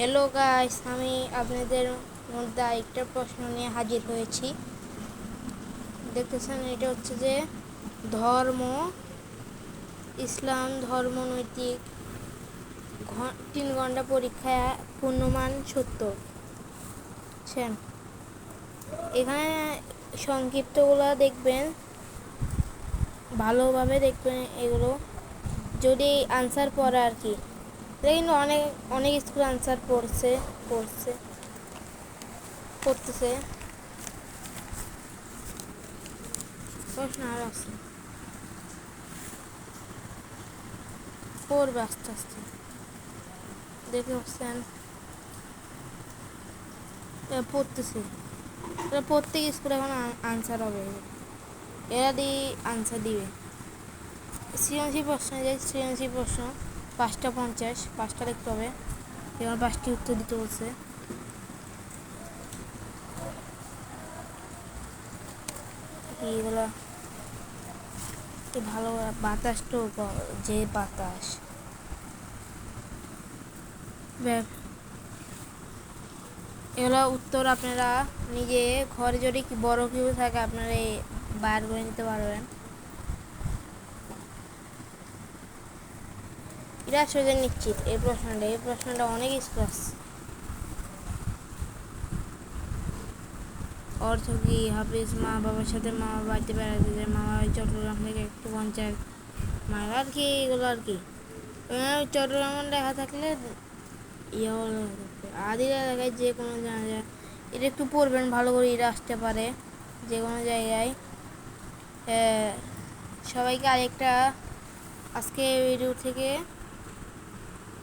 Hello guys আমি আপনাদের মধ্যে একটা প্রশ্ন নিয়ে হাজির হয়েছি। দেখতেছেন, এটা হচ্ছে যে ধর্ম, ইসলাম, ধর্ম, নৈতিক তিন ঘণ্টা পরীক্ষায় পূর্ণমান সত্য। এখানে সংক্ষিপ্তগুলো দেখবেন, ভালোভাবে দেখবেন এগুলো। যদি আনসার পড়ে আর কি। এটা কিন্তু অনেক অনেক স্কুল আনসার পড়ছে পড়ছে, পড়তেছে। প্রশ্ন আর আছে। পড়বে আস্তে আস্তে। দেখে পাচ্ছেন পড়তেছে। এরা প্রত্যেক স্কুলে এখন আনসার হবে। এরা দিয়ে আনসার দিবে। সৃজনশীল প্রশ্ন যে সৃজনশীল প্রশ্ন। পাঁচটা পঞ্চাশ, পাঁচটা লিখতে হবে। এবার পাঁচটি উত্তর দিতে বলছে। এইগুলো কি ভালো বাতাস তো যে বাতাস। এগুলো উত্তর আপনারা নিজে ঘরে যদি বড় কেউ থাকে আপনারা বার করে নিতে পারবেন। এটা আসলে নিশ্চিত। এই প্রশ্নটা এই প্রশ্নটা অনেক আসছে অর্থ কি? হাফিজ মা বাবার সাথে মামা বাড়িতে বেড়াতে যায়। মা বাবা চট্টগ্রাম থেকে একটু পঞ্চায়েত মায়ের আর কি, এগুলো আর কি। চট্টগ্রাম লেখা থাকলে ইয়ে হলো আদি এলাকায় যে কোনো জায়গায় এটা একটু পড়বেন, ভালো করে এটা আসতে পারে। যে কোনো জায়গায়। সবাইকে আরেকটা আজকে ভিডিও থেকে